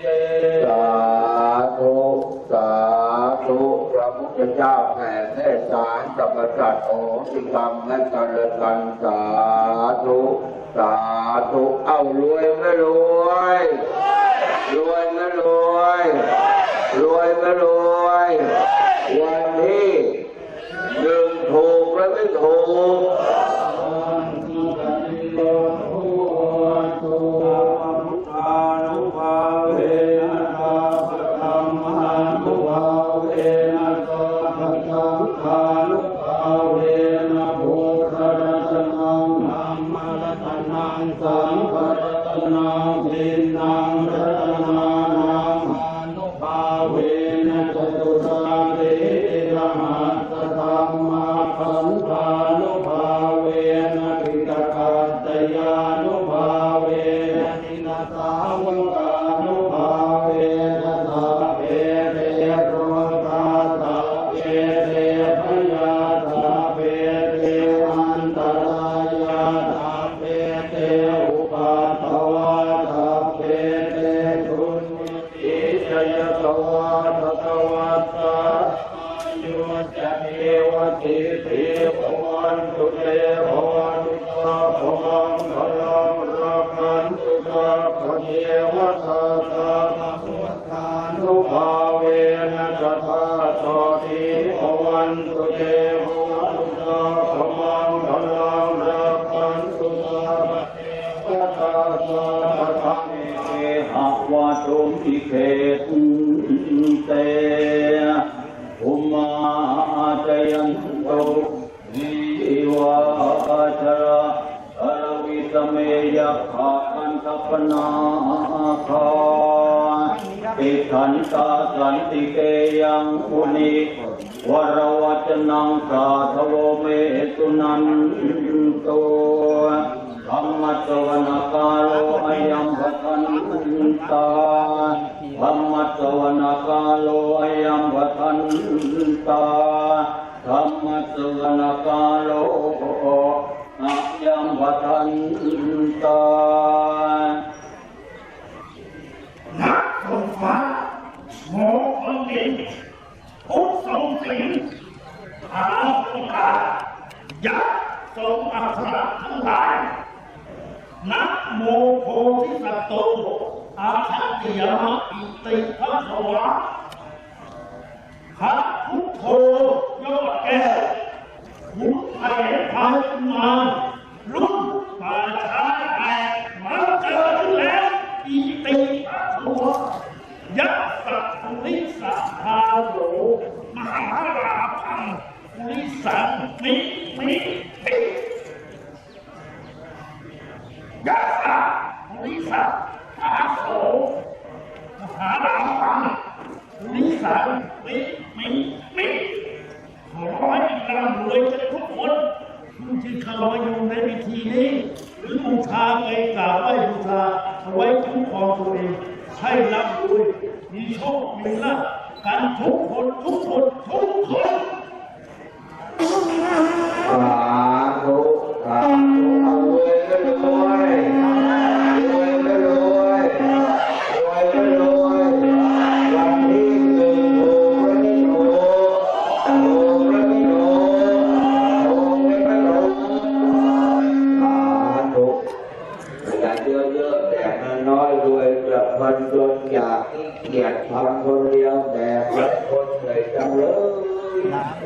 เตสาธุสาธุพระพุทธเจ้าแผ่เมตตารรพสัตว์โอสิกรรมและกันะกันสาธุสาธุเอารวยไม่รวย รวยไม่รวย รวยไม่รวย วันตุเตภวันตุตาภวังพลังรักขันตุตาภเทวตาตาภทังเอหะวะตุมอิเขตุเตอุมาจยันโตวิวาชระอรวิสเมยขาอันตปนาคาติขันตาสันติเกยังอุนิ วรวัจนังสาธโวเมตุนันโตธรรมสวนกาโลอยัมภคันตาธรรมสวนกาโลอยัมภคันตาธรรมสวนกาโลอยัมภคันตานักสงฟ้าหมอคนดินพุ ทธทรงสิงหาสุกายักษ์ทรงอัคระทั้งหลาย นักโมโพธิสัตว์อาทัติยมะอิติพระสวะพระพุทโธยอดแก้วหุ่นไผ่พายมารุ่นป่าช้าแตกมาเจอขึ้นแล้ว อิติพระสวะยักษ์สัตว์ลิสัทธาโลมหาราพังลิสังมิมิมิ ยักษ์ลิสาอาโสมหาราพังลิ สามิมิมิขอให้ร่ำรวยกันทุกคนที่เข้ามาอยู่ในพิธีนี้ หรือบูชาไปกราบไหว้บูชาเอาไว้คุ้มครองตัวเองให้ร่ำรวยมีโชคมีลาภ เยอะๆแดกน้อยๆรวยกลับคนจนอยากขี้เกียจทำคนเดียวแดกแล้วคนเหนื่อยจังเลย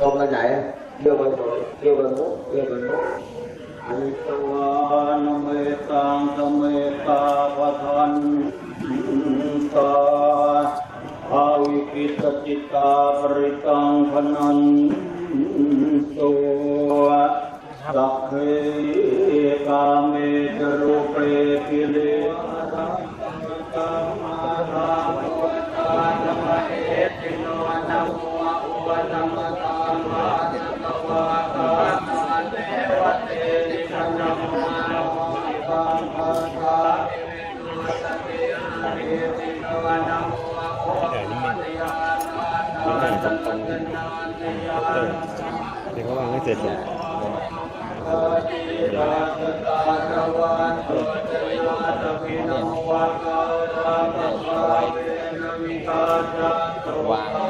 ลงมาไหนเดี๋ยวมันเดี๋ยวมันมุกเดี๋ยวมันมุก อุตวานเมตังสเมตตาปทันต ตาอาวิกิต จิตตาปริตังพนันตุสัพเพกาเมจรูปเปกิเล เดี๋ยวเขาวางให้เสร็จก่อนวาง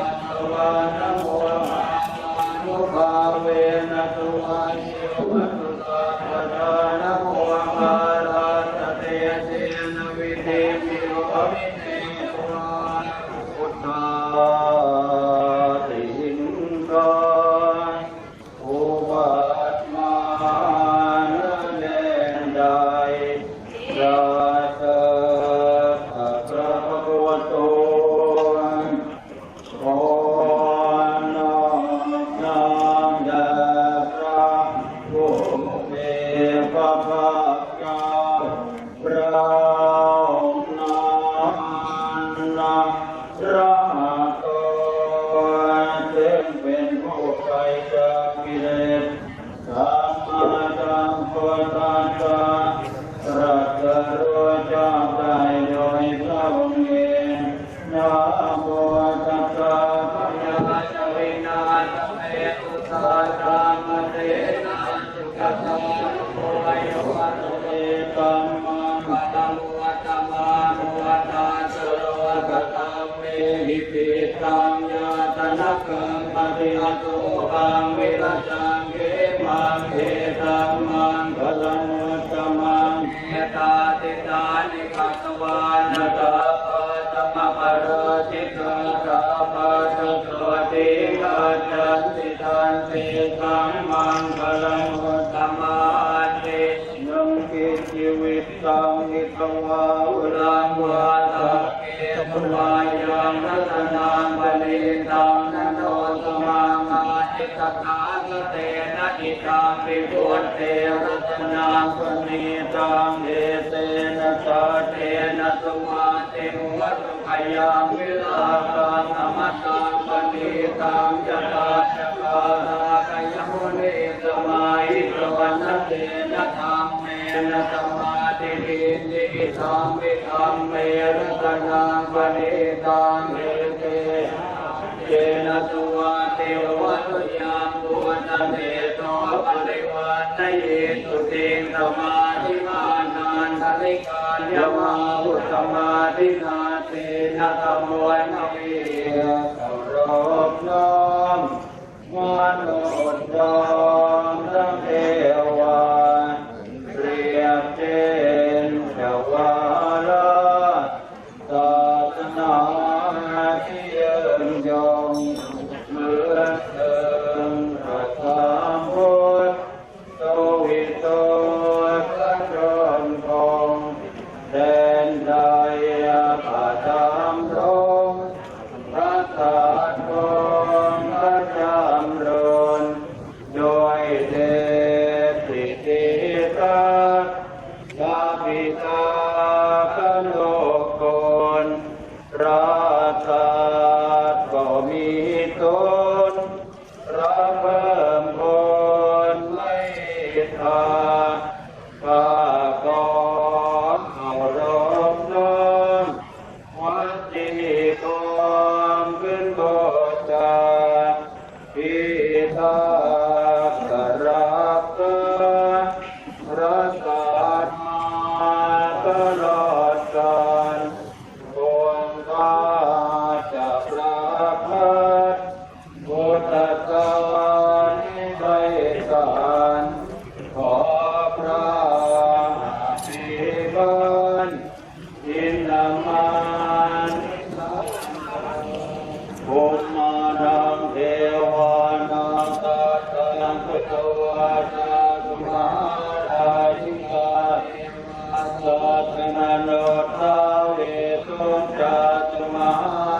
ทธัสสะรัสรู้ชอบได้โดยพระองค์เองนะโมตัสสะภะคะวะโตอะระหะโตสัมมาสัมพุทธัสสะนะโมตัสสะภะคะวโตอะระหะโตสัมมาสัมพุทธัสสะนะโมตัวตอะระหะโตสัมมาสัมพุทธัสสะเมหิปิตังยาตนะกัมปะติหะโตอังวิรัชังเกมังเภัตวานะตาปัตตมะปะโรจิตาตาปัสสะโตติกัจจันติทันติสัมมังคลังมุตตมังเตยังกิชีวิตสังนิตวาอุลังวาตะ ตังจตาชกาลากยมุนิสมาหิตวันนเตนะธรรมเมนะสมาธิริติธรรมวิธรรมเมรตนังปณิตังเอเตเยนะตุวาเทววัตุยามปุณณเตโตปริวานนเยตุเตสมาธิมานันทลิกายมาหุสมาธินาเตนะธรรมวันเวียเคา มนุษย์ พระธาตุก็มีตนระเพิ่มพลไม่าข้าก่อนนอมวัดจีกรขึ้นบชาพิธา ตุ